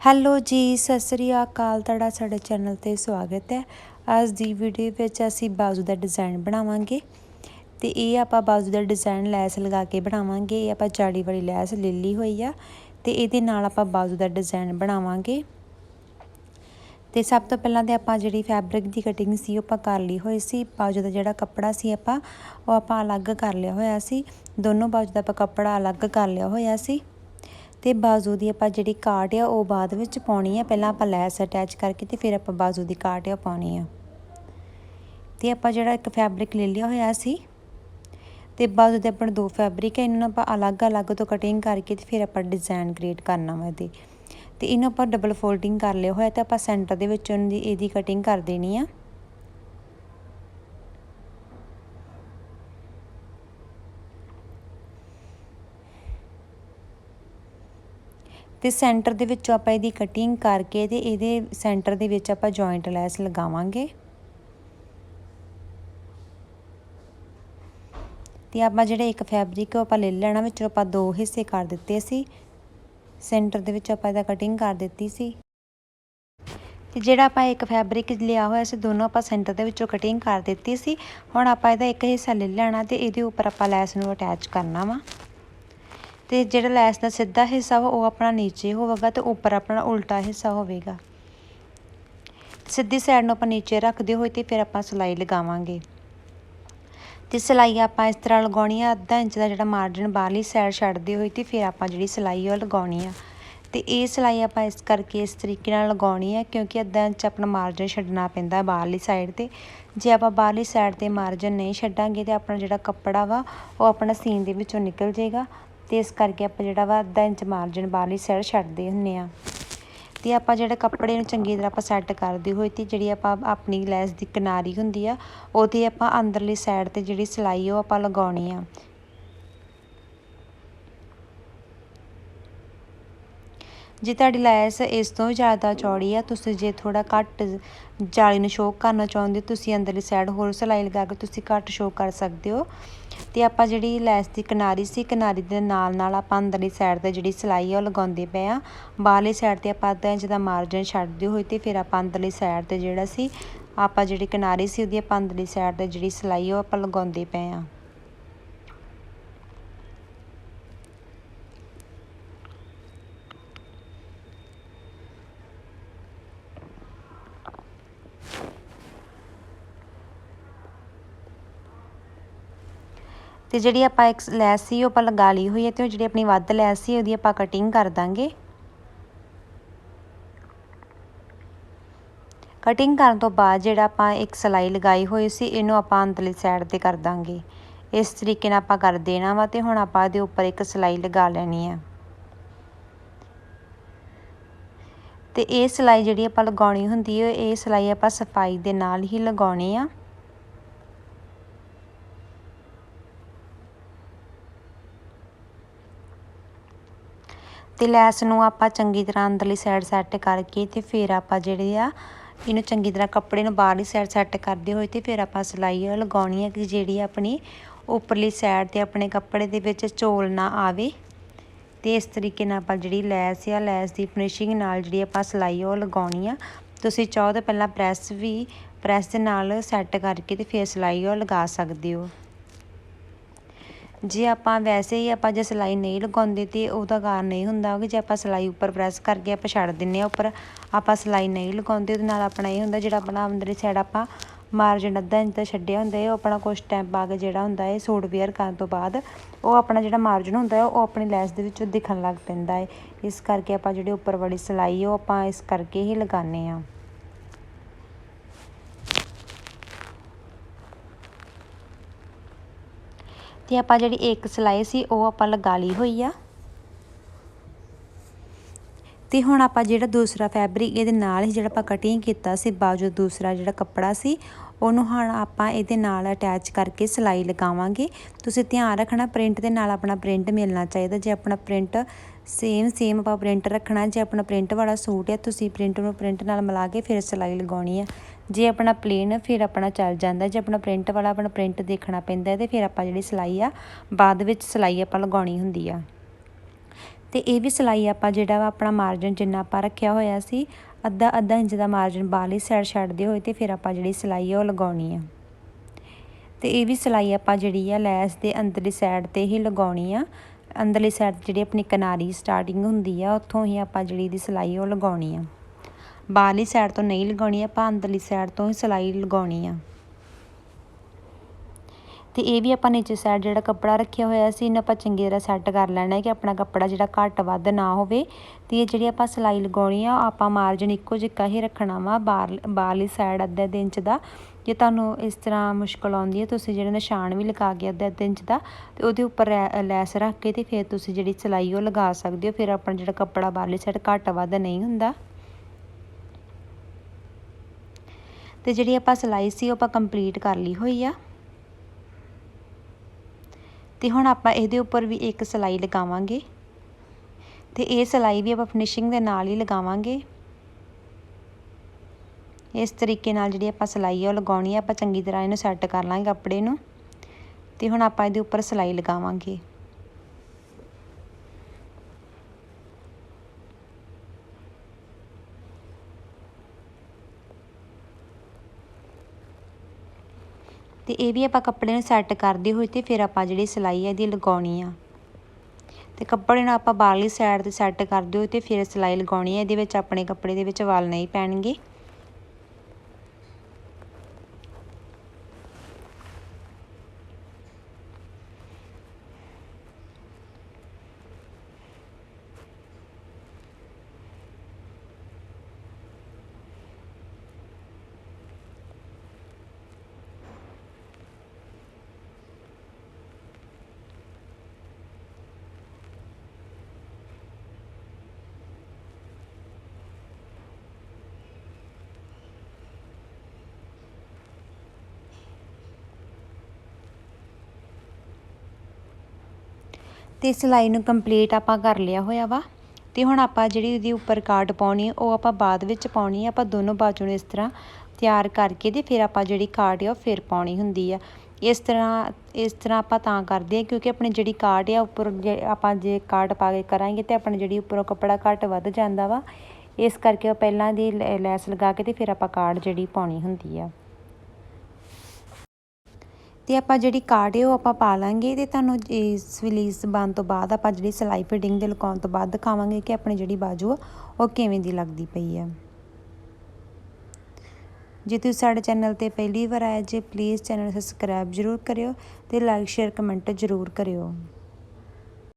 Hello ਜੀ, ਸਤਿ ਸ੍ਰੀ ਅਕਾਲ। ਤੁਹਾਡਾ ਸਾਡੇ ਚੈਨਲ ਤੇ ਸਵਾਗਤ ਹੈ। ਅੱਜ ਦੀ ਵੀਡੀਓ ਵਿੱਚ ਅਸੀਂ ਬਾਜ਼ੂ ਦਾ ਡਿਜ਼ਾਈਨ ਬਣਾਵਾਂਗੇ ਤੇ ਇਹ ਆਪਾਂ ਬਾਜ਼ੂ ਦਾ ਡਿਜ਼ਾਈਨ ਲੈਸ ਲਗਾ ਕੇ ਬਣਾਵਾਂਗੇ। ਇਹ ਆਪਾਂ ਜਾੜੀ ਵਾਲੀ ਲੈਸ ਲੈ ਲਈ ਹੋਈ ਆ ਤੇ ਇਹਦੇ ਨਾਲ ਆਪਾਂ ਬਾਜ਼ੂ ਦਾ ਡਿਜ਼ਾਈਨ ਬਣਾਵਾਂਗੇ। ਤੇ ਸਭ ਤੋਂ ਪਹਿਲਾਂ ਤੇ ਆਪਾਂ ਜਿਹੜੀ ਫੈਬਰਿਕ ਦੀ ਕਟਿੰਗ ਸੀ ਉਹ ਆਪਾਂ ਕਰ ਲਈ ਹੋਈ ਸੀ। ਬਾਜ਼ੂ ਦਾ ਜਿਹੜਾ ਕੱਪੜਾ ਸੀ ਆਪਾਂ, ਉਹ ਆਪਾਂ ਅਲੱਗ ਕਰ ਲਿਆ ਹੋਇਆ ਸੀ। ਦੋਨੋਂ ਬਾਜ਼ੂ ਦਾ ਆਪਾਂ ਕੱਪੜਾ ਅਲੱਗ ਕਰ ਲਿਆ ਹੋਇਆ ਸੀ। ਤੇ ਬਾਜ਼ੂ ਦੀ ਆਪਾਂ ਜਿਹੜੀ ਕਾਟ ਆ, ਉਹ ਬਾਅਦ ਵਿੱਚ ਪਾਉਣੀ ਆ। ਪਹਿਲਾਂ ਆਪਾਂ ਲੈਸ ਅਟੈਚ ਕਰਕੇ ਤੇ ਫਿਰ ਆਪਾਂ ਬਾਜ਼ੂ ਦੀ ਕਾਟ ਆ ਪਾਉਣੀ ਆ। ਤੇ ਆਪਾਂ ਜਿਹੜਾ ਇੱਕ ਫੈਬਰਿਕ ਲੈ ਲਿਆ ਹੋਇਆ ਸੀ, ਤੇ ਬਾਜ਼ੂ ਦੇ ਆਪਣੇ ਦੋ ਫੈਬਰਿਕ ਹੈ ਇਹਨਾਂ ਨੂੰ ਆਪਾਂ ਅਲੱਗ-ਅਲੱਗ ਤੋਂ ਕਟਿੰਗ ਕਰਕੇ ਤੇ ਫਿਰ ਆਪਾਂ ਡਿਜ਼ਾਈਨ ਕ੍ਰੀਏਟ ਕਰਨਾ ਵਾ ਇਹਦੇ। ਤੇ ਇਹਨੂੰ ਆਪਾਂ ਡਬਲ ਫੋਲਡਿੰਗ ਕਰ ਲਿਆ ਹੋਇਆ ਤੇ ਆਪਾਂ ਸੈਂਟਰ ਦੇ ਵਿੱਚ ਉਹਦੀ ਇਹਦੀ ਕਟਿੰਗ ਕਰ ਦੇਣੀ ਆ। ਤੇ ਸੈਂਟਰ ਦੇ ਵਿੱਚੋਂ ਆਪਾਂ ਇਹਦੀ ਕਟਿੰਗ ਕਰਕੇ ਤੇ ਇਹਦੇ ਸੈਂਟਰ ਦੇ ਵਿੱਚ ਆਪਾਂ ਜੁਆਇੰਟ ਲੈਸ ਲਗਾਵਾਂਗੇ। ਤੇ ਆਪਾਂ ਜਿਹੜਾ ਇੱਕ ਫੈਬਰਿਕ ਆਪਾਂ ਲੈ ਲੈਣਾ, ਵਿੱਚੋਂ ਆਪਾਂ ਦੋ ਹਿੱਸੇ ਕਰ ਦਿੱਤੇ ਸੀ। ਸੈਂਟਰ ਦੇ ਵਿੱਚ ਆਪਾਂ ਇਹਦਾ ਕਟਿੰਗ ਕਰ ਦਿੱਤੀ ਸੀ। ਤੇ ਜਿਹੜਾ ਆਪਾਂ ਇੱਕ ਫੈਬਰਿਕ ਲਿਆ ਹੋਇਆ ਸੀ, ਦੋਨੋਂ ਆਪਾਂ ਸੈਂਟਰ ਦੇ ਵਿੱਚੋਂ ਕਟਿੰਗ ਕਰ ਦਿੱਤੀ ਸੀ। ਹੁਣ ਆਪਾਂ ਇਹਦਾ ਇੱਕ ਹਿੱਸਾ ਲੈ ਲੈਣਾ ਤੇ ਇਹਦੇ ਉੱਪਰ ਆਪਾਂ ਲੈਸ ਨੂੰ ਅਟੈਚ ਕਰਨਾ ਵਾ। ਤੇ ਜਿਹੜਾ ਲੈਸ ਦਾ ਸਿੱਧਾ ਹਿੱਸਾ ਵਾ, ਉਹ ਆਪਣਾ ਨੀਚੇ ਹੋਵੇਗਾ ਤੇ ਉੱਪਰ ਆਪਣਾ ਉਲਟਾ ਹਿੱਸਾ ਹੋਵੇਗਾ। ਸਿੱਧੀ ਸਾਈਡ ਨੂੰ ਆਪਾਂ ਨੀਚੇ ਰੱਖਦੇ ਹੋਏ ਤੇ ਫਿਰ ਆਪਾਂ ਸਲਾਈ ਲਗਾਵਾਂਗੇ। ਤੇ ਸਲਾਈ ਆਪਾਂ ਇਸ ਤਰ੍ਹਾਂ ਲਗਾਉਣੀ ਆ, ਅੱਧਾ ਇੰਚ ਦਾ ਜਿਹੜਾ ਮਾਰਜਨ ਬਾਹਰਲੀ ਸਾਈਡ ਛੱਡਦੇ ਹੋਏ ਤੇ ਫਿਰ ਆਪਾਂ ਜਿਹੜੀ ਸਲਾਈ ਉਹ ਲਗਾਉਣੀ ਆ। ਤੇ ਇਹ ਸਲਾਈ ਆਪਾਂ ਇਸ ਕਰਕੇ ਇਸ ਤਰੀਕੇ ਨਾਲ ਲਗਾਉਣੀ ਹੈ ਕਿਉਂਕਿ ਅੱਧਾ ਇੰਚ ਆਪਣਾ ਮਾਰਜਨ ਛੱਡਣਾ ਪੈਂਦਾ ਬਾਹਰਲੀ ਸਾਈਡ ਤੇ। ਜੇ ਆਪਾਂ ਬਾਹਰਲੀ ਸਾਈਡ ਤੇ ਮਾਰਜਨ ਨਹੀਂ ਛੱਡਾਂਗੇ ਤੇ ਆਪਣਾ ਜਿਹੜਾ ਕੱਪੜਾ ਵਾ, ਉਹ ਆਪਣਾ ਸੀਨ ਦੇ ਵਿੱਚੋਂ ਨਿਕਲ ਜਾਏਗਾ। ਤੇ ਇਸ ਕਰਕੇ ਆਪਾਂ ਜਿਹੜਾ ਵਾ ਅੱਧਾ ਇੰਚ ਮਾਰਜਨ ਬਾਹਰਲੀ ਸਾਈਡ ਛੱਡਦੇ ਹੁੰਨੇ ਆ। ਤੇ ਆਪਾਂ ਜਿਹੜੇ ਕੱਪੜੇ ਨੂੰ ਚੰਗੀ ਤਰ੍ਹਾਂ ਆਪਾਂ ਸੈੱਟ ਕਰਦੇ ਹੋਏ ਤੇ ਜਿਹੜੀ ਆਪਾਂ ਆਪਣੀ ਲੈਸ ਦੀ ਕਿਨਾਰੀ ਹੁੰਦੀ ਆ, ਉਹਦੇ ਆਪਾਂ ਅੰਦਰਲੀ ਸਾਈਡ ਤੇ ਜਿਹੜੀ ਸਲਾਈ ਉਹ ਆਪਾਂ ਲਗਾਉਣੀ ਆ। ਜੇ ਤੁਹਾਡੀ ਲੈਸ ਇਸ ਤੋਂ ਜ਼ਿਆਦਾ ਚੌੜੀ ਆ, ਤੁਸੀਂ ਜੇ ਥੋੜਾ ਘੱਟ ਜਾਲੀ ਨੂੰ ਸ਼ੋਅ ਕਰਨਾ ਚਾਹੁੰਦੇ ਤੁਸੀਂ ਅੰਦਰਲੀ ਸਾਈਡ ਹੋਰ ਸਲਾਈ ਲਗਾ ਕੇ ਤੁਸੀਂ ਘੱਟ ਸ਼ੋਅ ਕਰ ਸਕਦੇ ਹੋ। ਤੇ ਆਪਾਂ ਜਿਹੜੀ ਲੈਸ ਦੀ ਕਿਨਾਰੀ ਸੀ, ਕਿਨਾਰੀ ਦੇ ਨਾਲ ਨਾਲ ਆਪਾਂ ਅੰਦਰਲੀ ਸਾਈਡ ਤੇ ਜਿਹੜੀ ਸਲਾਈ ਆ, ਉਹ ਲਗਾਉਂਦੇ ਪਏ ਆ। ਬਾਹਰਲੀ ਸਾਈਡ ਤੇ ਆਪਾਂ ਅੱਧਾ ਇੰਚ ਦਾ ਮਾਰਜਨ ਛੱਡਦੇ ਹੋਏ ਤੇ ਫਿਰ ਆਪਾਂ ਅੰਦਰਲੀ ਸਾਈਡ ਤੇ ਜਿਹੜਾ ਸੀ, ਆਪਾਂ ਜਿਹੜੀ ਕਿਨਾਰੀ ਸੀ ਉਹਦੀ ਆਪਾਂ ਅੰਦਰਲੀ ਸਾਈਡ ਤੇ ਜਿਹੜੀ ਸਲਾਈ ਉਹ ਆਪਾਂ ਲਗਾਉਂਦੇ ਪਏ ਆ। ਤੇ ਜਿਹੜੀ ਆਪਾਂ ਇੱਕ ਲੈਸ ਸੀ, ਉਹ ਆਪਾਂ ਲਗਾ ਲਈ ਹੋਈ ਹੈ ਤੇ ਉਹ ਜਿਹੜੀ ਆਪਣੀ ਵੱਧ ਲੈਸ ਸੀ, ਉਹਦੀ ਆਪਾਂ ਕਟਿੰਗ ਕਰ ਦਾਂਗੇ। ਕਟਿੰਗ ਕਰਨ ਤੋਂ ਬਾਅਦ ਜਿਹੜਾ ਆਪਾਂ ਇੱਕ ਸਲਾਈ ਲਗਾਈ ਹੋਈ ਸੀ, ਇਹਨੂੰ ਆਪਾਂ ਅੰਦਰਲੀ ਸਾਈਡ ਤੇ ਕਰ ਦਾਂਗੇ। ਇਸ ਤਰੀਕੇ ਨਾਲ ਆਪਾਂ ਕਰ ਦੇਣਾ ਵਾ ਤੇ ਹੁਣ ਆਪਾਂ ਇਹਦੇ ਉੱਪਰ ਇੱਕ ਸਲਾਈ ਲਗਾ ਲੈਣੀ ਹੈ ਤੇ ਇਹ ਸਲਾਈ ਜਿਹੜੀ ਆਪਾਂ ਲਗਾਉਣੀ ਹੁੰਦੀ ਹੈ ਇਹ ਸਲਾਈ ਆਪਾਂ ਸਫ਼ਾਈ ਦੇ ਨਾਲ ਹੀ ਲਗਾਉਣੀ ਆ। ਤੇ ਲੈਸ ਨੂੰ ਆਪਾਂ ਚੰਗੀ ਤਰ੍ਹਾਂ ਅੰਦਰਲੀ ਸਾਈਡ ਸੈੱਟ ਕਰਕੇ ਤੇ ਫਿਰ ਆਪਾਂ ਜਿਹੜੇ ਆ, ਇਹਨੂੰ ਚੰਗੀ ਤਰ੍ਹਾਂ ਕੱਪੜੇ ਨੂੰ ਬਾਹਰਲੀ ਸਾਈਡ ਸੈੱਟ ਕਰਦੇ ਹੋਏ ਤੇ ਫਿਰ ਆਪਾਂ ਸਲਾਈ ਲਗਾਉਣੀ ਹੈ ਕਿ ਜਿਹੜੀ ਆਪਣੀ ਉੱਪਰਲੀ ਸਾਈਡ ਤੇ ਆਪਣੇ ਕੱਪੜੇ ਦੇ ਵਿੱਚ ਝੋਲ ਨਾ ਆਵੇ। ਤੇ ਇਸ ਤਰੀਕੇ ਨਾਲ ਆਪਾਂ ਜਿਹੜੀ ਲੈਸ ਆ, ਲੈਸ ਦੀ ਫਿਨਿਸ਼ਿੰਗ ਨਾਲ ਜਿਹੜੀ ਆਪਾਂ ਸਿਲਾਈ ਉਹ ਲਗਾਉਣੀ ਆ। ਤੁਸੀਂ ਚਾਹੋ ਤਾਂ ਪਹਿਲਾਂ ਪ੍ਰੈਸ ਵੀ ਪ੍ਰੈਸ ਦੇ ਨਾਲ ਸੈੱਟ ਕਰਕੇ ਤੇ ਫਿਰ ਸਿਲਾਈ ਉਹ ਲਗਾ ਸਕਦੇ ਹੋ। ਜੇ ਆਪਾਂ ਵੈਸੇ ਹੀ ਆਪਾਂ ਜੇ ਸਲਾਈ ਨਹੀਂ ਲਗਾਉਂਦੇ ਤੇ ਉਹਦਾ ਕਾਰਨ ਇਹ ਹੁੰਦਾ ਕਿ ਜੇ ਆਪਾਂ ਸਲਾਈ ਉੱਪਰ ਪ੍ਰੈਸ ਕਰਕੇ ਆਪਾਂ ਛੱਡ ਦਿੰਨੇ ਆ ਉੱਪਰ, ਆਪਾਂ ਸਲਾਈ ਨਹੀਂ ਲਗਾਉਂਦੇ, ਉਹਦੇ ਨਾਲ ਆਪਣਾ ਇਹ ਹੁੰਦਾ ਜਿਹੜਾ ਆਪਣਾ ਅੰਦਰਲੀ ਸਾਈਡ ਆਪਾਂ ਮਾਰਜਨ ਅੱਧਾ ਇੰਚ ਦਾ ਛੱਡਿਆ ਹੁੰਦਾ ਹੈ, ਉਹ ਆਪਣਾ ਕੁਝ ਟਾਈਮ ਪਾ ਕੇ ਜਿਹੜਾ ਹੁੰਦਾ ਹੈ ਸੂਟ ਵੇਅਰ ਕਰਨ ਤੋਂ ਬਾਅਦ, ਉਹ ਆਪਣਾ ਜਿਹੜਾ ਮਾਰਜਨ ਹੁੰਦਾ ਹੈ, ਉਹ ਆਪਣੀ ਲੈਸ ਦੇ ਵਿੱਚੋਂ ਦਿਖਣ ਲੱਗ ਪੈਂਦਾ ਹੈ। ਇਸ ਕਰਕੇ ਆਪਾਂ ਜਿਹੜੀ ਉੱਪਰ ਵਾਲੀ ਸਲਾਈ ਉਹ ਆਪਾਂ ਇਸ ਕਰਕੇ ਹੀ ਲਗਾਉਂਦੇ ਆ ਤੇ ਆਪਾਂ ਜਿਹੜੀ ਇੱਕ ਸਲਾਈ ਸੀ ਉਹ ਆਪਾਂ ਲਗਾ ਲਈ ਹੋਈ ਆ। ਤੇ ਹੁਣ ਆਪਾਂ ਜਿਹੜਾ ਦੂਸਰਾ ਫੈਬਰਿਕ ਇਹਦੇ ਨਾਲ ਹੀ ਜਿਹੜਾ ਆਪਾਂ ਕਟਿੰਗ ਕੀਤਾ ਸੀ, ਬਾਜੂ ਦੂਸਰਾ ਜਿਹੜਾ ਕੱਪੜਾ ਸੀ, ਉਹਨੂੰ ਹੁਣ ਆਪਾਂ ਇਹਦੇ ਨਾਲ ਅਟੈਚ ਕਰਕੇ ਸਿਲਾਈ ਲਗਾਵਾਂਗੇ। ਤੁਸੀਂ ਧਿਆਨ ਰੱਖਣਾ ਪ੍ਰਿੰਟ ਦੇ ਨਾਲ ਆਪਣਾ ਪ੍ਰਿੰਟ ਮਿਲਣਾ ਚਾਹੀਦਾ। ਜੇ ਆਪਣਾ ਪ੍ਰਿੰਟ ਸੇਮ ਸੇਮ ਆਪਾਂ ਪ੍ਰਿੰਟ ਰੱਖਣਾ, ਜੇ ਆਪਣਾ ਪ੍ਰਿੰਟ ਵਾਲਾ ਸੂਟ ਹੈ, ਤੁਸੀਂ ਪ੍ਰਿੰਟ ਨੂੰ ਪ੍ਰਿੰਟ ਨਾਲ ਮਿਲਾ ਕੇ ਫਿਰ ਸਿਲਾਈ ਲਗਾਉਣੀ ਹੈ। ਜੇ ਆਪਣਾ ਪਲੇਨ ਫਿਰ ਆਪਣਾ ਚੱਲ ਜਾਂਦਾ ਜੇ ਆਪਣਾ ਪ੍ਰਿੰਟ ਵਾਲਾ, ਆਪਣਾ ਪ੍ਰਿੰਟ ਦੇਖਣਾ ਪੈਂਦਾ ਤੇ ਫਿਰ ਆਪਾਂ ਜਿਹੜੀ ਸਿਲਾਈ ਆ, ਬਾਅਦ ਵਿੱਚ ਸਿਲਾਈ ਆਪਾਂ ਲਗਾਉਣੀ ਹੁੰਦੀ ਆ। ਤੇ ਇਹ ਵੀ ਸਿਲਾਈ ਆਪਾਂ ਜਿਹੜਾ ਵਾ ਆਪਣਾ ਮਾਰਜਨ ਜਿੰਨਾ ਆਪਾਂ ਰੱਖਿਆ ਹੋਇਆ ਸੀ, ਅੱਧਾ ਅੱਧਾ ਇੰਚ ਦਾ ਮਾਰਜਨ ਬਾਹਰਲੀ ਸਾਈਡ ਛੱਡਦੇ ਹੋਏ ਤੇ ਫਿਰ ਆਪਾਂ ਜਿਹੜੀ ਸਿਲਾਈ ਆ ਉਹ ਲਗਾਉਣੀ ਆ। ਤੇ ਇਹ ਵੀ ਸਿਲਾਈ ਆਪਾਂ ਜਿਹੜੀ ਆ ਲੈਸ ਦੇ ਅੰਦਰਲੀ ਸਾਈਡ ਤੇ ਹੀ ਲਗਾਉਣੀ ਆ। ਅੰਦਰਲੀ ਸਾਈਡ ਜਿਹੜੀ ਆਪਣੀ ਕਿਨਾਰੀ ਸਟਾਰਟਿੰਗ ਹੁੰਦੀ ਆ, ਉੱਥੋਂ ਹੀ ਆਪਾਂ ਜਿਹੜੀ ਦੀ ਸਿਲਾਈ ਉਹ ਲਗਾਉਣੀ ਆ। ਬਾਹਰਲੀ ਸਾਈਡ ਤੋਂ ਨਹੀਂ ਲਗਾਉਣੀ, ਆਪਾਂ ਅੰਦਰਲੀ ਸਾਈਡ ਤੋਂ ਹੀ ਸਿਲਾਈ ਲਗਾਉਣੀ ਆ। ਤੇ ਇਹ ਵੀ ਆਪਾਂ ਨੀਚੇ ਸਾਈਡ ਜਿਹੜਾ ਕੱਪੜਾ ਰੱਖਿਆ ਹੋਇਆ ਸੀ, ਇਹਨੂੰ ਆਪਾਂ ਚੰਗੀ ਤਰ੍ਹਾਂ ਸੈੱਟ ਕਰ ਲੈਣਾ ਹੈ ਕਿ ਆਪਣਾ ਕੱਪੜਾ ਜਿਹੜਾ ਘੱਟ ਵੱਧ ਨਾ ਹੋਵੇ। ਤੇ ਇਹ ਜਿਹੜੀ ਆਪਾਂ ਸਿਲਾਈ ਲਗਾਉਣੀ ਆ ਆਪਾਂ ਮਾਰਜਨ ਇੱਕੋ ਜਿਹਾ ਹੀ ਰੱਖਣਾ ਵਾ, ਬਾਹਰ, ਬਾਹਰਲੀ ਸਾਈਡ ਅੱਧੇ ਅੱਧੇ ਇੰਚ ਦਾ। ਜੇ ਤੁਹਾਨੂੰ ਇਸ ਤਰ੍ਹਾਂ ਮੁਸ਼ਕਲ ਆਉਂਦੀ ਹੈ, ਤੁਸੀਂ ਜਿਹੜਾ ਨਿਸ਼ਾਨ ਵੀ ਲਗਾ ਕੇ ਅੱਧੇ ਅੱਧੇ ਇੰਚ ਦਾ, ਤੇ ਉਹਦੇ ਉੱਪਰ ਲੈਸ ਰੱਖ ਕੇ ਤੇ ਫਿਰ ਤੁਸੀਂ ਜਿਹੜੀ ਸਿਲਾਈ ਉਹ ਲਗਾ ਸਕਦੇ ਹੋ, ਫਿਰ ਆਪਣਾ ਜਿਹੜਾ ਕੱਪੜਾ ਬਾਹਰਲੀ ਸਾਈਡ ਘੱਟ ਵੱਧ ਨਹੀਂ ਹੁੰਦਾ। ਤੇ ਜਿਹੜੀ ਆਪਾਂ ਸਿਲਾਈ ਸੀ, ਉਹ ਆਪਾਂ ਕੰਪਲੀਟ ਕਰ ਲਈ ਹੋਈ ਆ। ਤੇ ਹੁਣ ਆਪਾਂ ਇਹਦੇ ਉੱਪਰ ਵੀ ਇੱਕ ਸਿਲਾਈ ਲਗਾਵਾਂਗੇ। ਤੇ ਇਹ ਸਿਲਾਈ ਵੀ ਆਪਾਂ ਫਿਨਿਸ਼ਿੰਗ ਦੇ ਨਾਲ ਹੀ ਲਗਾਵਾਂਗੇ। ਇਸ ਤਰੀਕੇ ਨਾਲ ਜਿਹੜੀ ਆਪਾਂ ਸਿਲਾਈ ਆ ਉਹ ਲਗਾਉਣੀ ਆ, ਆਪਾਂ ਚੰਗੀ ਤਰ੍ਹਾਂ ਇਹਨੂੰ ਸੈੱਟ ਕਰ ਲਾਂਗੇ ਕੱਪੜੇ ਨੂੰ। ਤੇ ਹੁਣ ਆਪਾਂ ਇਹਦੇ ਉੱਪਰ ਸਿਲਾਈ ਲਗਾਵਾਂਗੇ। ਤੇ ਇਹ ਵੀ ਆਪਾਂ ਕੱਪੜੇ ਨੂੰ ਸੈੱਟ ਕਰਦੇ ਹੋਏ ਤੇ ਫਿਰ ਆਪਾਂ ਜਿਹੜੀ ਸਿਲਾਈ ਹੈ ਇਹਦੀ ਲਗਾਉਣੀ ਆ। ਤੇ ਕੱਪੜੇ ਨੂੰ ਆਪਾਂ ਬਾਹਰਲੀ ਸਾਈਡ ਤੇ ਸੈੱਟ ਕਰਦੇ ਹੋਏ ਤੇ ਫਿਰ ਸਿਲਾਈ ਲਗਾਉਣੀ ਹੈ ਇਹਦੇ ਵਿੱਚ ਆਪਣੇ ਕੱਪੜੇ ਦੇ ਵਿੱਚ ਵਾਲ ਨਹੀਂ ਪੈਣਗੇ। ਤੇ ਸਿਲਾਈ ਨੂੰ ਕੰਪਲੀਟ ਆਪਾਂ ਕਰ ਲਿਆ ਹੋਇਆ ਵਾ। ਤੇ ਹੁਣ ਆਪਾਂ ਜਿਹੜੀ ਉਹਦੀ ਉੱਪਰ ਕਾਰਡ ਪਾਉਣੀ ਉਹ ਆਪਾਂ ਬਾਅਦ ਵਿੱਚ ਪਾਉਣੀ ਹੈ ਆਪਾਂ ਦੋਨੋਂ ਬਾਜੂ ਨੂੰ ਇਸ ਤਰ੍ਹਾਂ ਤਿਆਰ ਕਰਕੇ ਤੇ ਫਿਰ ਆਪਾਂ ਜਿਹੜੀ ਕਾਰਡ ਆ, ਉਹ ਫਿਰ ਪਾਉਣੀ ਹੁੰਦੀ ਆ। ਇਸ ਤਰ੍ਹਾਂ ਇਸ ਤਰ੍ਹਾਂ ਆਪਾਂ ਤਾਂ ਕਰਦੇ ਆ, ਕਿਉਂਕਿ ਆਪਣੀ ਜਿਹੜੀ ਕਾਰਡ ਆ, ਉੱਪਰ ਜੇ ਆਪਾਂ ਜੇ ਕਾਟ ਪਾ ਕੇ ਕਰਾਂਗੇ ਤੇ ਆਪਣੀ ਜਿਹੜੀ ਉੱਪਰੋਂ ਕੱਪੜਾ ਘੱਟ ਵੱਧ ਜਾਂਦਾ ਵਾ। ਇਸ ਕਰਕੇ ਉਹ ਪਹਿਲਾਂ ਦੀ ਲੈਸ ਲਗਾ ਕੇ ਤੇ ਫਿਰ ਆਪਾਂ ਕਾਰਡ ਜਿਹੜੀ ਪਾਉਣੀ ਹੁੰਦੀ ਆ। ਤੇ ਆਪਾਂ ਜਿਹੜੀ ਕਾਰਡ ਹੈ ਉਹ ਆਪਾਂ ਪਾ ਲਾਂਗੇ ਤੇ ਤੁਹਾਨੂੰ ਇਸ ਰਿਲੀਜ਼ ਬਣ ਤੋਂ ਬਾਅਦ ਆਪਾਂ ਜਿਹੜੀ ਸਿਲਾਈ ਫਿਟਿੰਗ ਦੇ ਲਗਾਉਣ ਤੋਂ ਬਾਅਦ ਦਿਖਾਵਾਂਗੇ ਕਿ ਆਪਣੀ ਜਿਹੜੀ ਬਾਜੂ ਆ, ਉਹ ਕਿਵੇਂ ਦੀ ਲੱਗਦੀ ਪਈ ਆ। ਜੇ ਤੁਸੀਂ ਸਾਡੇ ਚੈਨਲ ਤੇ ਪਹਿਲੀ ਵਾਰ ਆਏ ਜੇ ਪਲੀਜ਼ ਚੈਨਲ ਸਬਸਕ੍ਰਾਈਬ ਜ਼ਰੂਰ ਕਰਿਓ ਤੇ ਲਾਈਕ ਸ਼ੇਅਰ ਕਮੈਂਟ ਜ਼ਰੂਰ ਕਰਿਓ।